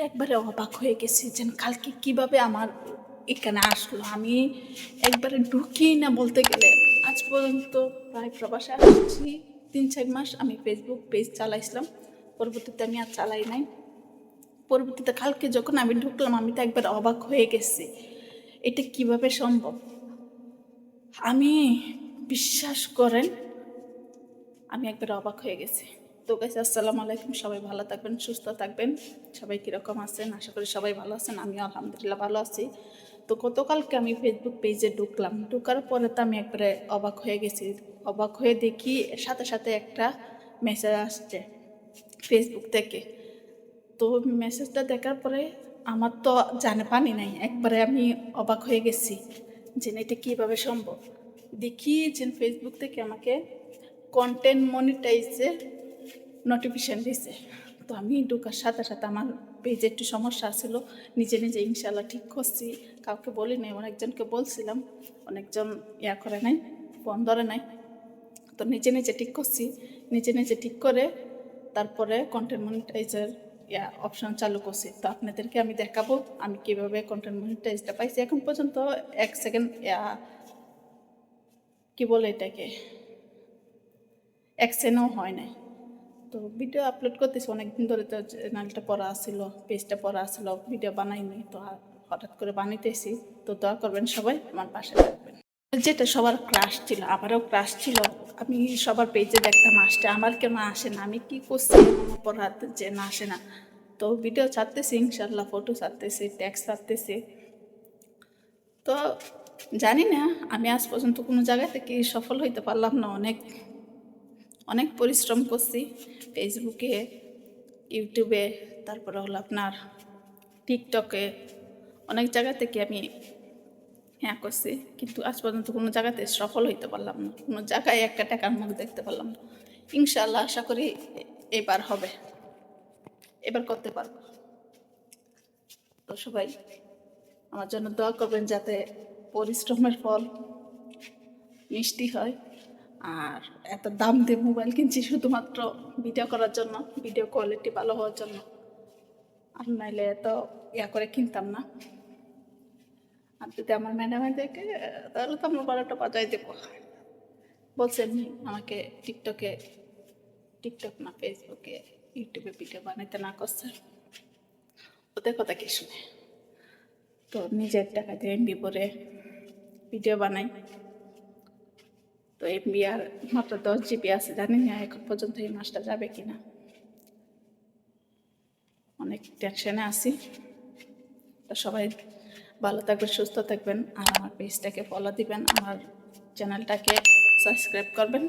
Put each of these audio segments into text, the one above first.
একবারে অবাক হয়ে গেছি যে কালকে কীভাবে আমার এখানে আসলো। আমি একবারে ঢুকি না বলতে গেলে। আজ পর্যন্ত প্রায় প্রবাসে আসছি। তিন, চার মাস আমি ফেসবুক পেজ চালাইছিলাম। পরবর্তীতে আমি আর চালাই নাই। পরবর্তীতে কালকে যখন আমি ঢুকলাম, আমি তো একবার অবাক হয়ে গেছি। এটা কীভাবে সম্ভব? আমি, বিশ্বাস করেন, আমি একবার অবাক হয়ে গেছি। তো গাইছে আসসালামু আলাইকুম। সবাই ভালো থাকবেন, সুস্থ থাকবেন। সবাই কীরকম আছেন? আশা করি সবাই ভালো আছেন, আমিও আলহামদুলিল্লাহ ভালো আছি। তো গতকালকে আমি ফেসবুক পেজে ঢুকলাম। ঢুকার পরে তো আমি একবারে অবাক হয়ে গেছি। অবাক হয়ে দেখি সাথে সাথে একটা মেসেজ আসছে ফেসবুক থেকে। তো মেসেজটা দেখার পরে আমার তো জানে পানি নাই। একবারে আমি অবাক হয়ে গেছি যে এটা কীভাবে সম্ভব? দেখি যে ফেসবুক থেকে আমাকে কন্টেন্ট মনিটাইজের নোটিফিকেশান দিছে তো আমি ঢোকার সাথে সাথে আমার পেজে একটু সমস্যা ছিল। নিজে নিজে ইনশাল্লাহ ঠিক করছি। কাউকে বলি নাই অনেকজনকে বলছিলাম। অনেকজন ইয়া করে নাই ফোন ধরে নাই। তো নিজে নিজে ঠিক করছি। নিজে নিজে ঠিক করে তারপরে কন্টেন্ট মনিটাইজার ইয়া অপশন চালু করছি। তো আপনাদেরকে আমি দেখাবো আমি কীভাবে কন্টেন্ট মনিটাইজটা পাইছি। এখন পর্যন্ত এক সেকেন্ড ইয়া, কী বলে এটাকে? এক অ্যাকশনও হয় নাই। তো ভিডিও আপলোড করতেছি, অনেকদিন ধরে তো চ্যানেলটা পড়া আসছিল পেজটা পড়া আসছিল ভিডিও বানাইনি, তো হঠাৎ করে বানাইতেছি, তো দোয়া করবেন সবাই, আমার পাশে থাকবেন। যেটা সবার ক্রাশ ছিল, আমারও ক্রাশ ছিল, আমি সবার পেজে দেখতাম, আসতে আমার কেন আসে না, আমি কি করছি পড়াতে যে না আসে না। তো ভিডিও ছাড়তেছি ইনশাল্লাহ ফটো ছাড়তেছি ট্যাক্স ছাড়তেছি। তো জানি না, আমি আজ পর্যন্ত কোনো জায়গা থেকে সফল হইতে পারলাম না অনেক। অনেক পরিশ্রম করছি ফেসবুকে, ইউটিউবে, তারপরে হলো আপনার টিকটকে, অনেক জায়গা থেকে আমি হ্যাঁ করছি, কিন্তু আজ পর্যন্ত কোনো জায়গাতে সফল হইতে পারলাম না। কোনো জায়গায় একটা টাকার মুখ দেখতে পারলাম না। ইনশাল্লাহ আশা করি এবার হবে। এবার করতে পারব। তো সবাই আমার জন্য দোয়া করবেন যাতে পরিশ্রমের ফল মিষ্টি হয়। আর এত দাম দিয়ে মোবাইল কিনছি শুধুমাত্র ভিডিও করার জন্য ভিডিও কোয়ালিটি ভালো হওয়ার জন্য। আর নাইলে এত ইয়া করে কিনতাম না। আর যদি আমার ম্যাডামে দেখে তাহলে তো আমার বারোটা বাজাই দেবো বলছে আমাকে টিকটকে টিকটক না ফেসবুকে ইউটিউবে ভিডিও বানাইতে না করছে। ওদের কথা কি শুনে? তো নিজের টাকা দিয়ে এমবি পরে ভিডিও বানাই। তো এমবি আর মাত্র দশ জিবি আছে, জানি না এখন পর্যন্ত এই মাসটা যাবে কিনা। অনেক টেনশনে আছি। তো সবাই ভালো থাকবেন, সুস্থ থাকবেন আর আমার পেজটাকে ফলো দিবেন, আমার চ্যানেলটাকে সাবস্ক্রাইব করবেন।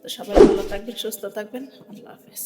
তো সবাই ভালো থাকবেন, সুস্থ থাকবেন, আল্লাহ হাফেজ।